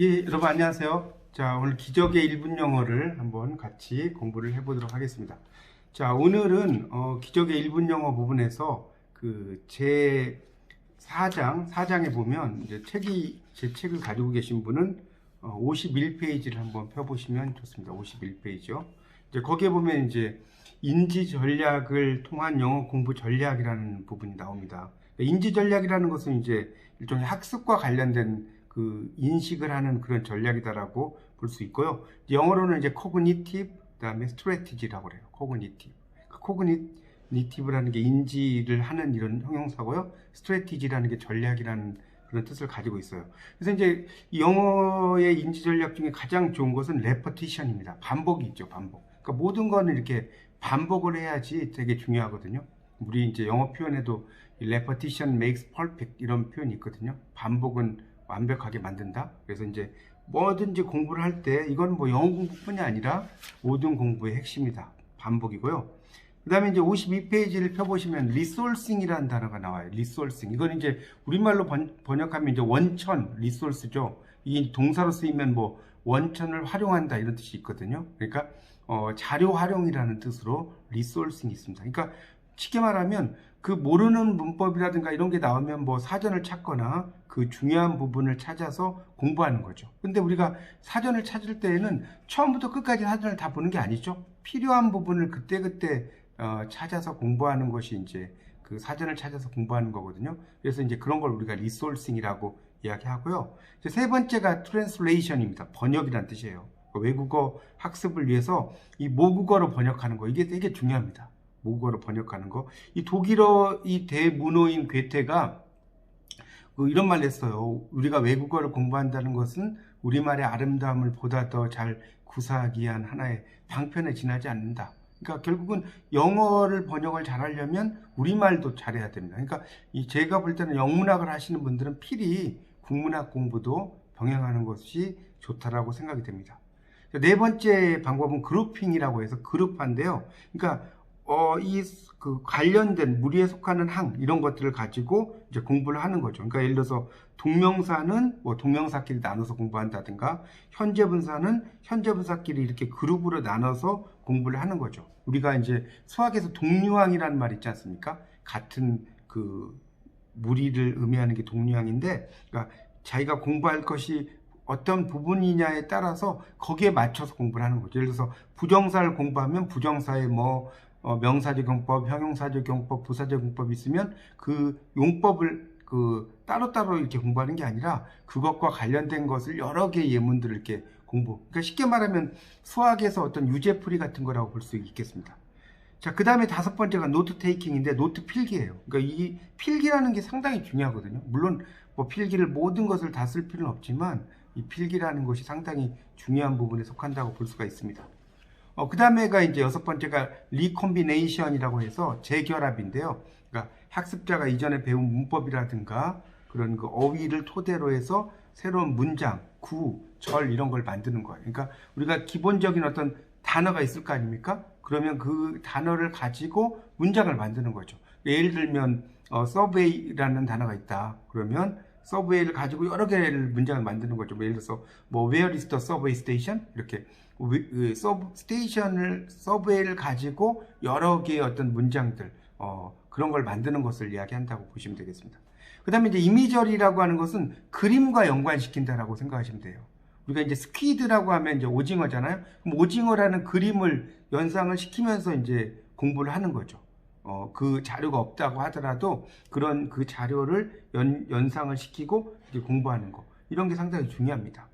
예, 여러분 안녕하세요. 자, 오늘 기적의 1분 영어를 한번 같이 공부를 해보도록 하겠습니다. 자, 오늘은 어, 기적의 1분 영어 부분에서 그 제 4장, 4장에 보면 이제 책이 제 책을 가지고 계신 분은 어, 51페이지를 한번 펴보시면 좋습니다. 51페이지요. 이제 거기에 보면 이제 인지 전략을 통한 영어 공부 전략이라는 부분이 나옵니다. 인지 전략이라는 것은 이제 일종의 학습과 관련된 그 인식을 하는 그런 전략이다라고 볼 수 있고요. 영어로는 이제 cognitive, 그다음에 strategy라고 그래요. cognitive. 그 cognitive라는 게 인지를 하는 이런 형용사고요. strategy라는 게 전략이라는 그런 뜻을 가지고 있어요. 그래서 이제 이 영어의 인지 전략 중에 가장 좋은 것은 repetition입니다. 반복이 있죠, 반복. 그러니까 모든 거는 이렇게 반복을 해야지 되게 중요하거든요. 우리 이제 영어 표현에도 이 repetition makes perfect 이런 표현이 있거든요. 반복은 완벽하게 만든다. 그래서 이제 뭐든지 공부를 할 때 이건 뭐 영어 공부뿐이 아니라 모든 공부의 핵심이다. 반복이고요. 그 다음에 이제 52페이지를 펴보시면 리소싱이라는 단어가 나와요. 리소싱. 이건 이제 우리말로 번, 번역하면 이제 원천, 리소스죠. 이 동사로 쓰이면 뭐 원천을 활용한다 이런 뜻이 있거든요. 그러니까 어, 자료 활용이라는 뜻으로 리소싱이 있습니다. 그러니까 쉽게 말하면 그 모르는 문법이라든가 이런 게 나오면 뭐 사전을 찾거나 그 중요한 부분을 찾아서 공부하는 거죠. 근데 우리가 사전을 찾을 때에는 처음부터 끝까지 사전을 다 보는 게 아니죠. 필요한 부분을 그때그때 어, 찾아서 공부하는 것이 이제 그 사전을 찾아서 공부하는 거거든요. 그래서 이제 그런 걸 우리가 리소싱이라고 이야기하고요. 세 번째가 트랜슬레이션입니다. 번역이란 뜻이에요. 그 외국어 학습을 위해서 이 모국어로 번역하는 거 이게 되게 중요합니다. 모국어로 번역하는 거. 이 독일어 이 대문호인 괴테가 그 이런 말을 했어요. 우리가 외국어를 공부한다는 것은 우리말의 아름다움을 보다 더 잘 구사하기 위한 하나의 방편에 지나지 않는다. 그러니까 결국은 영어를 번역을 잘하려면 우리말도 잘해야 됩니다. 그러니까 이 제가 볼 때는 영문학을 하시는 분들은 필히 국문학 공부도 병행하는 것이 좋다라고 생각이 됩니다. 네 번째 방법은 그룹핑이라고 해서 그룹화인데요. 그러니까 어, 이 그 관련된 무리에 속하는 항 이런 것들을 가지고 이제 공부를 하는 거죠. 그러니까 예를 들어서 동명사는 뭐 동명사끼리 나눠서 공부한다든가 현재 분사는 현재 분사끼리 이렇게 그룹으로 나눠서 공부를 하는 거죠. 우리가 이제 수학에서 동류항이라는 말 있지 않습니까? 같은 그 무리를 의미하는 게 동류항인데 그러니까 자기가 공부할 것이 어떤 부분이냐에 따라서 거기에 맞춰서 공부를 하는 거죠. 예를 들어서 부정사를 공부하면 부정사의 뭐 어, 명사적 용법, 형용사적 용법, 부사적 용법 있으면 그 용법을 그 따로따로 이렇게 공부하는 게 아니라 그것과 관련된 것을 여러 개의 예문들을 이렇게 공부. 그러니까 쉽게 말하면 수학에서 어떤 유제풀이 같은 거라고 볼 수 있겠습니다. 자, 그 다음에 다섯 번째가 노트 테이킹인데 노트 필기예요. 그러니까 이 필기라는 게 상당히 중요하거든요. 물론 뭐 필기를 모든 것을 다 쓸 필요는 없지만 이 필기라는 것이 상당히 중요한 부분에 속한다고 볼 수가 있습니다. 어, 그 다음에가 이제 여섯 번째가 리콤비네이션이라고 해서 재결합인데요. 그러니까 학습자가 이전에 배운 문법이라든가 그런 그 어휘를 토대로 해서 새로운 문장, 구, 절 이런 걸 만드는 거예요. 그러니까 우리가 기본적인 어떤 단어가 있을 거 아닙니까? 그러면 그 단어를 가지고 문장을 만드는 거죠. 예를 들면 어, 서베이라는 단어가 있다. 그러면 서브웨이를 가지고 여러 개의 문장을 만드는 거죠. 뭐 예를 들어서 뭐 Where is the subway station? 이렇게 그 서브 스테이션을 서브웨이를 가지고 여러 개의 어떤 문장들 어, 그런 걸 만드는 것을 이야기한다고 보시면 되겠습니다. 그 다음에 이제 이미저리라고 하는 것은 그림과 연관시킨다라고 생각하시면 돼요. 우리가 이제 스퀴드라고 하면 이제 오징어잖아요. 그럼 오징어라는 그림을 연상을 시키면서 이제 공부를 하는 거죠. 어, 그 자료가 없다고 하더라도 그런 그 자료를 연, 연상을 시키고 이제 공부하는 거. 이런 게 상당히 중요합니다.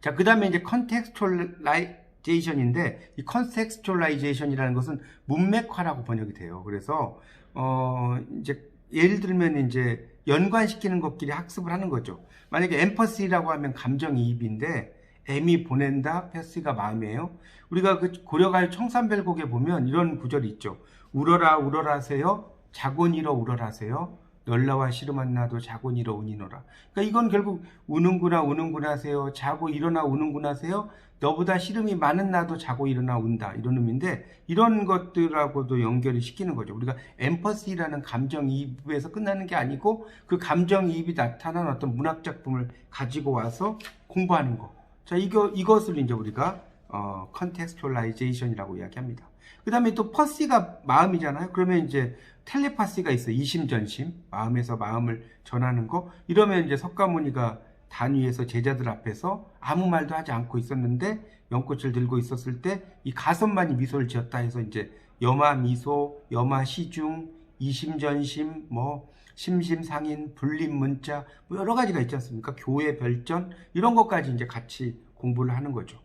자, 그 다음에 이제 컨텍스츄얼라이제이션인데 이 컨텍스츄얼라이제이션이라는 것은 문맥화라고 번역이 돼요. 그래서 어, 이제 예를 들면 이제 연관시키는 것끼리 학습을 하는 거죠. 만약에 엠퍼시라고 하면 감정이입인데 M이 보낸다, 패스가 마음이에요. 우리가 그 고려가요 청산별곡에 보면 이런 구절이 있죠. 울어라 울어라세요. 자곤 일어 울어라세요. 널라와 만나도 자고 일어 운이노라. 그러니까 이건 결국 우는구나 우는구나 하세요. 자고 일어나 우는구나 하세요. 너보다 씨름이 많은 나도 자고 일어나 운다 이런 의미인데 이런 것들하고도 연결을 시키는 거죠. 우리가 엠퍼시라는 감정이입에서 끝나는 게 아니고 그 감정이입이 나타난 어떤 문학 작품을 가지고 와서 공부하는 거. 자 이거 이것을 이제 우리가 어, 컨텍스츄얼라이제이션이라고 이야기합니다. 그 다음에 또 퍼시가 마음이잖아요. 그러면 이제 텔레파시가 있어요. 이심전심. 마음에서 마음을 전하는 거. 이러면 이제 석가모니가 단위에서 제자들 앞에서 아무 말도 하지 않고 있었는데 연꽃을 들고 있었을 때 이 가선만이 미소를 지었다 해서 이제 여마 미소, 여마 시중, 이심전심, 뭐 심심상인, 불림 문자 뭐 여러 가지가 있지 않습니까? 교회 별전 이런 것까지 이제 같이 공부를 하는 거죠.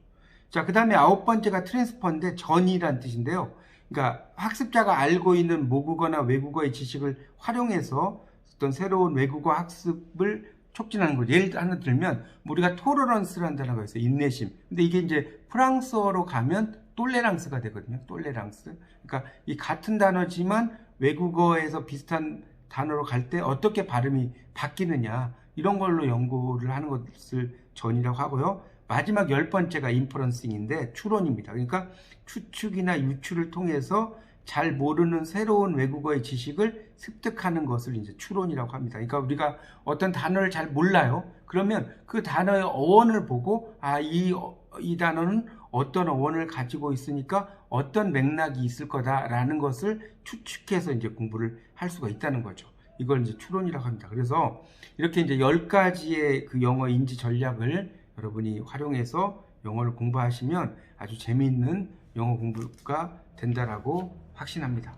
자, 그 다음에 아홉 번째가 트랜스퍼인데 전이란 뜻인데요. 그러니까 학습자가 알고 있는 모국어나 외국어의 지식을 활용해서 어떤 새로운 외국어 학습을 촉진하는 거죠. 예를 하나 들면 우리가 토러런스라는 단어가 있어요. 인내심. 근데 이게 이제 프랑스어로 가면 똘레랑스가 되거든요. 똘레랑스. 그러니까 이 같은 단어지만 외국어에서 비슷한 단어로 갈 때 어떻게 발음이 바뀌느냐 이런 걸로 연구를 하는 것을 전이라고 하고요. 마지막 열 번째가 인퍼런싱인데 추론입니다. 그러니까 추측이나 유추를 통해서 잘 모르는 새로운 외국어의 지식을 습득하는 것을 이제 추론이라고 합니다. 그러니까 우리가 어떤 단어를 잘 몰라요. 그러면 그 단어의 어원을 보고 아, 이, 이 단어는 어떤 어원을 가지고 있으니까 어떤 맥락이 있을 거다라는 것을 추측해서 이제 공부를 할 수가 있다는 거죠. 이걸 이제 추론이라고 합니다. 그래서 이렇게 이제 열 가지의 그 영어 인지 전략을 여러분이 활용해서 영어를 공부하시면 아주 재미있는 영어 공부가 된다라고 확신합니다.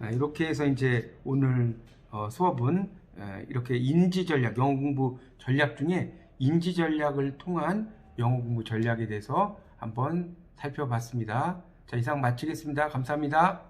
아, 이렇게 해서 이제 오늘 어, 수업은 에, 이렇게 인지 전략, 영어 공부 전략 중에 인지 전략을 통한 영어 공부 전략에 대해서 한번 살펴봤습니다. 자, 이상 마치겠습니다. 감사합니다.